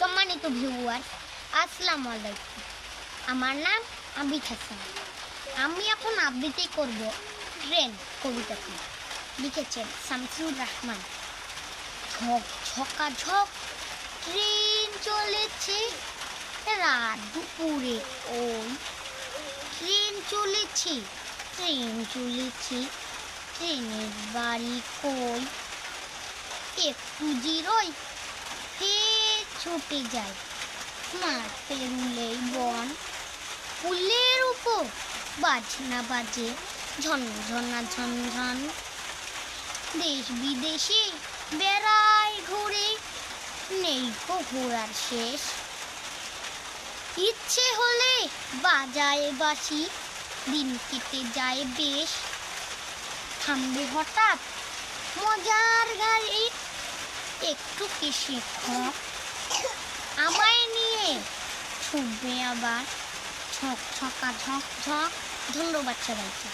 সম্মানিত ভিউয়ার আসসালামু আলাইকুম। আমার নাম আবিদ হাসান। আমি এখন আবৃত্তি করব ট্রেন কবিতাটি লিখেছেন শামসুর রহমান। ঝক, ঝকা, ঝক ট্রেন চলেছে রাত দুপুরে। ওই ট্রেন চলেছে ট্রেন চলেছে ট্রেনের বাড়ি কই? একটু জিরোই ফের ছুটে যায়। মাঠ পেরুলেই বন, ফুলের উপর বাজনা বাজে ঝনঝনা ঝনঝন দেশ বিদেশে বেড়ায় ঘুরে, নেই ঘোরার শেষ। ইচ্ছে হলে বাজায় বাসি দিন কেটে যায় বেশ। থামবে হঠাৎ মজার গাড়ি, একটু কি ছুটবে আবার ছক ছকা ঝক ঝক ধন্যবাদ সবাইকে